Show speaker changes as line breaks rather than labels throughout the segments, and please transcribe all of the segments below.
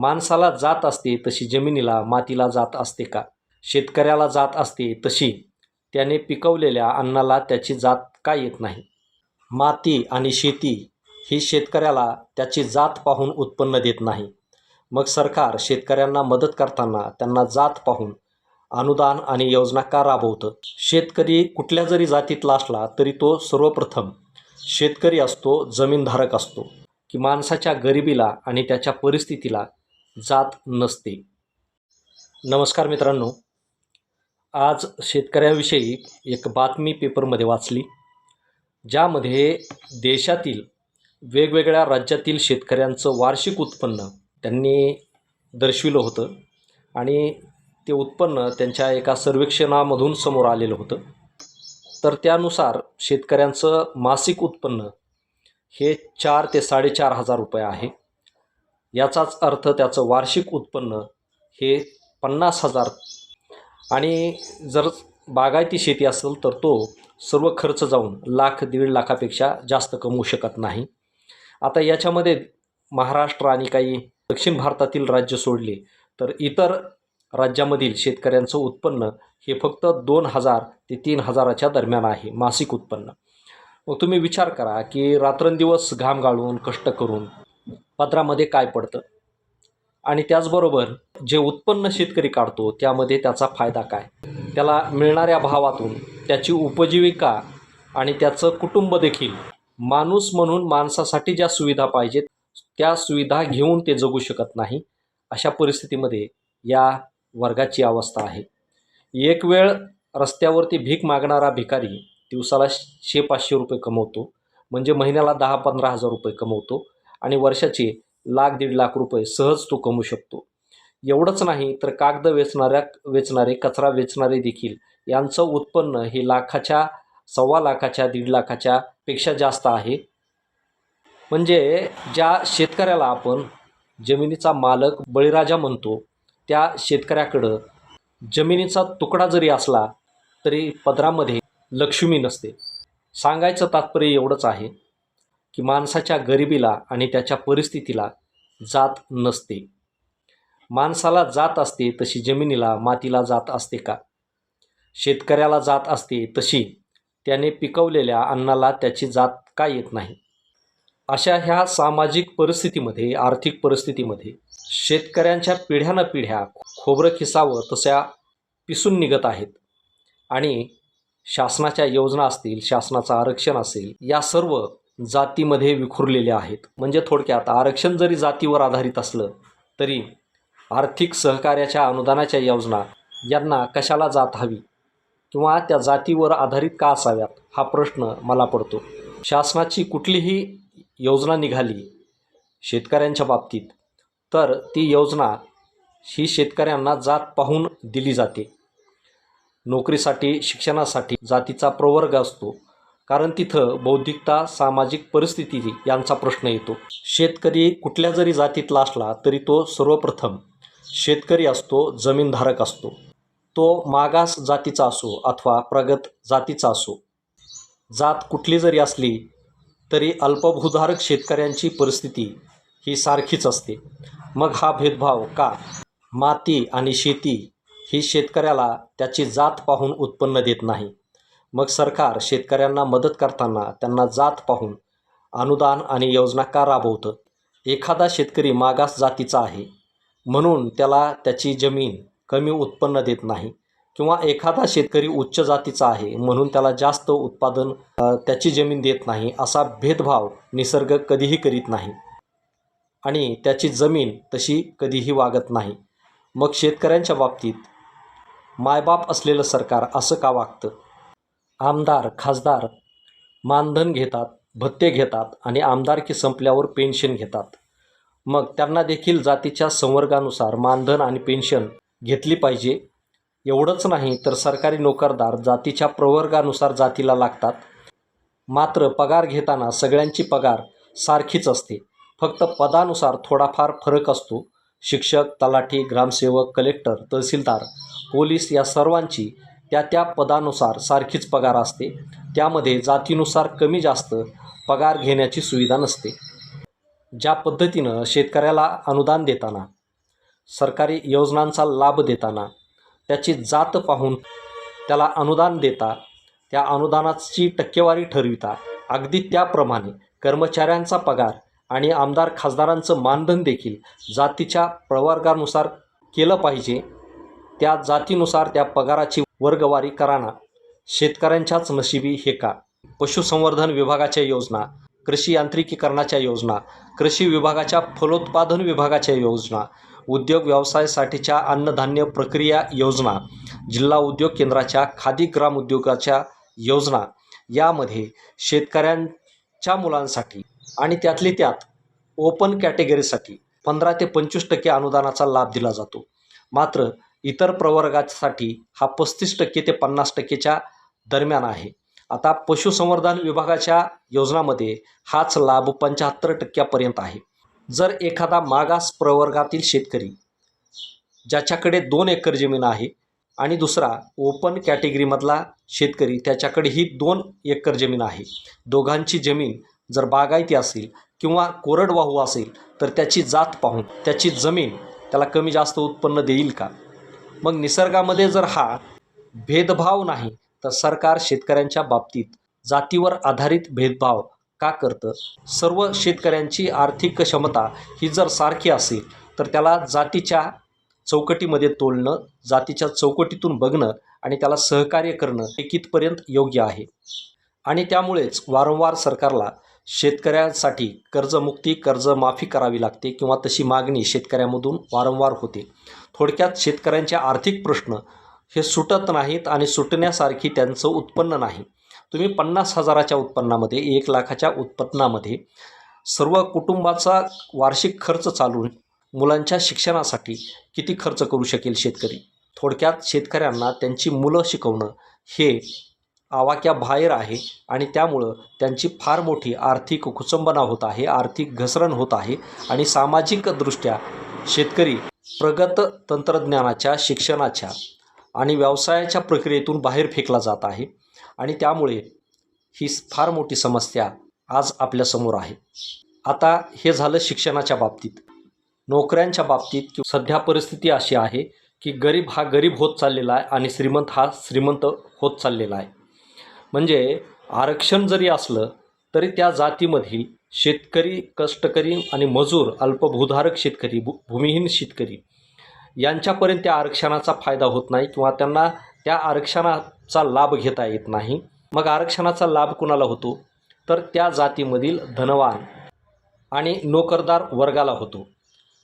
माणसाला जात असते तशी जमिनीला मातीला जात असते का? शेतकऱ्याला जात असते तशी त्याने पिकवलेल्या अन्नाला त्याची जात का येत नाही? माती आणि शेती ही शेतकऱ्याला त्याची जात पाहून उत्पन्न देत नाही. मग सरकार शेतकऱ्यांना मदत करताना त्यांना जात पाहून अनुदान आणि योजना का राबवतं? शेतकरी कुठल्या जरी जातीतला असला तरी तो सर्वप्रथम शेतकरी असतो जमीनधारक असतो. की माणसाच्या गरिबीला आणि त्याच्या परिस्थितीला जात नसते. नमस्कार मित्रांनो. आज शेतकऱ्यांविषयी एक बातमी पेपरमध्ये वाचली ज्यामध्ये देशातील वेगवेगळ्या राज्यातील शेतकऱ्यांचं वार्षिक उत्पन्न त्यांनी दर्शविलं होतं आणि ते उत्पन्न त्यांच्या एका सर्वेक्षणामधून समोर आलेलं होतं. तर त्यानुसार शेतकऱ्यांचं मासिक उत्पन्न हे चार ते साडेचार हजार रुपये आहे. याचाच अर्थ त्याचं वार्षिक उत्पन्न हे पन्नास हजार. आणि जर बागायती शेती असेल तर तो सर्व खर्च जाऊन लाख दीड लाखापेक्षा जास्त कमवू शकत नाही. आता याच्यामध्ये महाराष्ट्र आणि काही दक्षिण भारतातील राज्य सोडले तर इतर राज्यामधील शेतकऱ्यांचं उत्पन्न हे फक्त दोन हजार ते तीन हजाराच्या दरम्यान आहे मासिक उत्पन्न. मग तुम्ही विचार करा की रात्रंदिवस घाम गाळून कष्ट करून पत्रामध्ये काय पडतं? आणि त्याचबरोबर जे उत्पन्न शेतकरी काढतो त्यामध्ये त्याचा फायदा काय? त्याला मिळणाऱ्या भावातून त्याची उपजीविका आणि त्याचं कुटुंब देखील. माणूस म्हणून माणसासाठी ज्या सुविधा पाहिजेत त्या सुविधा घेऊन ते जगू शकत नाही अशा परिस्थितीमध्ये या वर्गाची अवस्था आहे. एक वेळ रस्त्यावरती भीक मागणारा भिकारी दिवसाला शे पाचशे रुपये कमवतो म्हणजे महिन्याला दहा पंधरा हजार रुपये कमवतो आणि वर्षाचे लाख दीड लाख रुपये सहज तो कमवू शकतो. एवढंच नाही तर कागद वेचणाऱ्या वेचणारे कचरा वेचणारे देखील यांचं उत्पन्न हे लाखाच्या सव्वा लाखाच्या दीड लाखाच्या पेक्षा जास्त आहे. म्हणजे ज्या शेतकऱ्याला आपण जमिनीचा मालक बळीराजा म्हणतो त्या शेतकऱ्याकडं जमिनीचा तुकडा जरी असला तरी पदरामध्ये लक्ष्मी नसते. सांगायचं तात्पर्य एवढंच आहे. की माणसाच्या गरिबीला आणि त्याच्या परिस्थितीला जात नसते. माणसाला जात असते तशी जमिनीला मातीला जात असते का? शेतकऱ्याला जात असते तशी त्याने पिकवलेल्या अन्नाला त्याची जात का येत नाही? अशा ह्या सामाजिक परिस्थितीमध्ये आर्थिक परिस्थितीमध्ये शेतकऱ्यांच्या पिढ्यानं पिढ्या खोबरं खिसावं तशा पिसून निघत आहेत. आणि शासनाच्या योजना असतील शासनाचं आरक्षण असेल या सर्व जातीमध्ये विखुरलेल्या आहेत. म्हणजे थोडक्यात आरक्षण जरी जातीवर आधारित असलं तरी आर्थिक सहकार्याच्या अनुदानाच्या योजना यांना कशाला जात हवी किंवा त्या जातीवर आधारित का असाव्यात हा प्रश्न मला पडतो. शासनाची कुठलीही योजना निघाली शेतकऱ्यांच्या बाबतीत तर ती योजना ही शेतकऱ्यांना जात पाहून दिली जाते. नोकरीसाठी शिक्षणासाठी जातीचा प्रवर्ग असतो. कारण तिथं बौद्धिकता सामाजिक परिस्थिती यांचा प्रश्न येतो. शेतकरी कुठल्या जरी जातीतला असला तरी तो सर्वप्रथम शेतकरी असतो जमीनधारक असतो. तो मागास जातीचा असो अथवा प्रगत जातीचा असो. जात कुठली जरी असली तरी अल्पभूधारक शेतकऱ्यांची परिस्थिती ही सारखीच असते. मग हा भेदभाव का? माती आणि शेती ही शेतकऱ्याला त्याची जात पाहून उत्पन्न देत नाही. मग सरकार शेतकऱ्यांना मदत करताना त्यांना जात पाहून अनुदान आणि योजना का राबवतं? एखादा शेतकरी मागास जातीचा आहे म्हणून त्याला त्याची जमीन कमी उत्पन्न देत नाही किंवा एखादा शेतकरी उच्च जातीचा आहे म्हणून त्याला जास्त उत्पादन त्याची जमीन देत नाही असा भेदभाव निसर्ग कधीही करीत नाही आणि त्याची जमीन तशी कधीही वागत नाही. मग शेतकऱ्यांच्या बाबतीत मायबाप असलेलं सरकार असं का वागतं? आमदार खासदार मानधन घेतात भत्ते घेतात आणि आमदारकी संपल्यावर पेन्शन घेतात. मग त्यांना देखील जातीच्या संवर्गानुसार मानधन आणि पेन्शन घेतली पाहिजे. एवढंच नाही तर सरकारी नोकरदार जातीच्या प्रवर्गानुसार जातीला लागतात. मात्र पगार घेताना सगळ्यांची पगार सारखीच असते. फक्त पदानुसार थोडाफार फरक असतो. शिक्षक तलाठी ग्रामसेवक कलेक्टर तहसीलदार पोलीस या सर्वांची त्या त्या पदानुसार सारखीच पगार असते. त्यामध्ये जातीनुसार कमी जास्त पगार घेण्याची सुविधा नसते. ज्या पद्धतीनं शेतकऱ्याला अनुदान देताना सरकारी योजनांचा लाभ देताना त्याची जात पाहून त्याला अनुदान देता त्या अनुदानाची टक्केवारी ठरविता अगदी त्याप्रमाणे कर्मचाऱ्यांचा पगार आणि आमदार खासदारांचं मानधन देखील जातीच्या प्रवर्गानुसार केलं पाहिजे त्या जातीनुसार त्या पगाराची वर्गवारी कराना. शेतकऱ्यांच्याच नशिबी हे का? पशुसंवर्धन विभागाच्या योजना कृषी यांत्रिकीकरणाच्या योजना कृषी विभागाच्या फलोत्पादन विभागाच्या योजना उद्योग व्यवसायासाठीच्या अन्नधान्य प्रक्रिया योजना जिल्हा उद्योग केंद्राच्या खादी ग्राम उद्योगाच्या योजना यामध्ये शेतकऱ्यांच्या मुलांसाठी आणि त्यातली त्यात ओपन कॅटेगरीसाठी पंधरा ते पंचवीस टक्के अनुदानाचा लाभ दिला जातो. मात्र इतर प्रवर्गासाठी हा पस्तीस टक्के ते पन्नास टक्केच्या दरम्यान आहे. आता पशुसंवर्धन विभागाच्या योजनामध्ये हाच लाभ पंच्याहत्तर टक्क्यापर्यंत आहे. जर एखादा मागास प्रवर्गातील शेतकरी ज्याच्याकडे दोन एकर जमीन आहे आणि दुसरा ओपन कॅटेगरीमधला शेतकरी त्याच्याकडे ही दोन एकर जमीन आहे. दोघांची जमीन जर बागायती असेल किंवा कोरडवाहू असेल तर त्याची जात पाहून त्याची जमीन त्याला कमी जास्त उत्पन्न देईल का? मग निसर्गामध्ये जर हा भेदभाव नाही तर सरकार शेतकऱ्यांच्या बाबतीत जातीवर आधारित भेदभाव का करतं? सर्व शेतकऱ्यांची आर्थिक क्षमता ही जर सारखी असेल तर त्याला जातीच्या चौकटीमध्ये तोलणं जातीच्या चौकटीतून बघणं आणि त्याला सहकार्य करणं हे कितपर्यंत योग्य आहे? आणि त्यामुळेच वारंवार सरकारला शेतकऱ्यांसाठी कर्जमुक्ती कर्जमाफी करावी लागते किंवा तशी मागणी शेतकऱ्यामधून वारंवार होते. थोडक्यात शेतकऱ्यांचे आर्थिक प्रश्न हे सुटत नाहीत आणि सुटण्यासारखी त्यांचं उत्पन्न नाही. तुम्ही पन्नास हजाराच्या उत्पन्नामध्ये एक लाखाच्या उत्पन्नामध्ये सर्व कुटुंबाचा वार्षिक खर्च चालून मुलांच्या शिक्षणासाठी किती खर्च करू शकेल शेतकरी? थोडक्यात शेतकऱ्यांना त्यांची मुलं शिकवणं हे आवाक्याबाहेर आहे आणि त्यामुळं त्यांची फार मोठी आर्थिक कुचंबना होत आहे आर्थिक घसरण होत आहे आणि सामाजिकदृष्ट्या शेतकरी प्रगत तंत्रज्ञानाच्या शिक्षणाच्या आणि व्यवसायाच्या प्रक्रियेतून बाहेर फेकला जात आहे आणि त्यामुळे ही फार मोठी समस्या आज आपल्यासमोर आहे. आता हे झालं शिक्षणाच्या बाबतीत. नोकऱ्यांच्या बाबतीत सध्या परिस्थिती अशी आहे की गरीब हा गरीब होत चाललेला आहे आणि श्रीमंत हा श्रीमंत होत चाललेला आहे. म्हणजे आरक्षण जरी असलं तरी त्या जातीमधील शेतकरी कष्टकरी आणि मजूर अल्पभूधारक शेतकरी भू भूमिहीन शेतकरी यांच्यापर्यंत त्या आरक्षणाचा फायदा होत नाही किंवा त्यांना त्या आरक्षणाचा लाभ घेता येत नाही. मग आरक्षणाचा लाभ कुणाला होतो? तर त्या जातीमधील धनवान आणि नोकरदार वर्गाला होतो.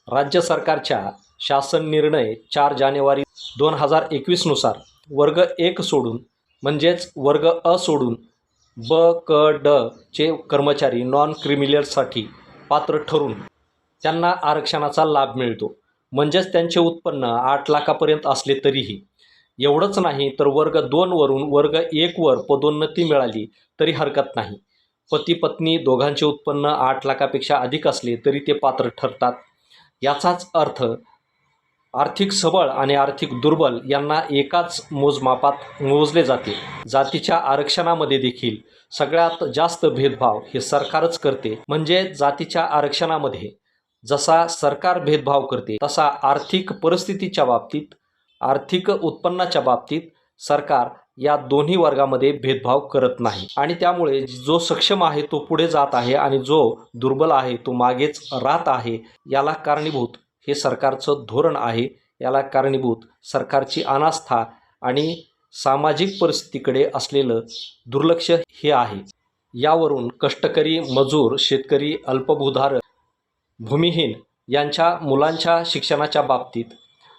राज्य सरकारच्या शासन निर्णय चार जानेवारी दोन हजार एकवीसनुसार वर्ग एक सोडून म्हणजेच वर्ग अ सोडून ब क ड चे कर्मचारी नॉन क्रिमिलियर्ससाठी पात्र ठरून त्यांना आरक्षणाचा लाभ मिळतो. म्हणजेच त्यांचे उत्पन्न आठ लाखापर्यंत असले तरीही. एवढंच नाही तर वर्ग दोनवरून वर्ग एकवर पदोन्नती मिळाली तरी हरकत नाही. पती पत्नी दोघांचे उत्पन्न आठ लाखापेक्षा अधिक असले तरी ते पात्र ठरतात. याचाच अर्थ आर्थिक सबळ आणि आर्थिक दुर्बल यांना एकाच मोजमापात मोजले जाते. जातीच्या आरक्षणामध्ये देखील सगळ्यात जास्त भेदभाव हे सरकारच करते. म्हणजे जातीच्या आरक्षणामध्ये जसा सरकार भेदभाव करते तसा आर्थिक परिस्थितीच्या बाबतीत आर्थिक उत्पन्नाच्या बाबतीत सरकार या दोन्ही वर्गामध्ये भेदभाव करत नाही. आणि त्यामुळे जो सक्षम आहे तो पुढे जात आहे आणि जो दुर्बल आहे तो मागेच राहत आहे याला कारणीभूत हे सरकारचं धोरण आहे. याला कारणीभूत सरकारची अनास्था आणि सामाजिक परिस्थितीकडे असलेलं दुर्लक्ष हे आहे. यावरून कष्टकरी मजूर शेतकरी अल्पभूधारक भूमिहीन यांच्या मुलांच्या शिक्षणाच्या बाबतीत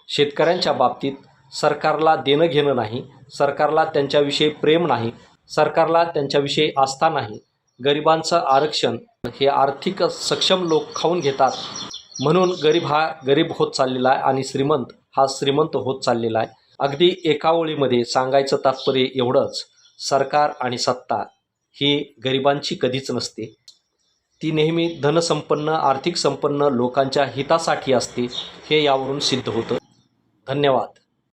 शेतकऱ्यांच्या बाबतीत सरकारला देणं घेणं नाही सरकारला त्यांच्याविषयी प्रेम नाही सरकारला त्यांच्याविषयी आस्था नाही. गरिबांचं आरक्षण हे आर्थिक सक्षम लोक खाऊन घेतात. म्हणून गरीब हा गरीब होत चाललेला आहे आणि श्रीमंत हा श्रीमंत होत चाललेला आहे. अगदी एका ओळीमध्ये सांगायचं तात्पर्य एवढंच सरकार आणि सत्ता ही गरिबांची कधीच नसते. ती नेहमी धनसंपन्न आर्थिक संपन्न लोकांच्या हितासाठी असते हे यावरून सिद्ध होतं. धन्यवाद.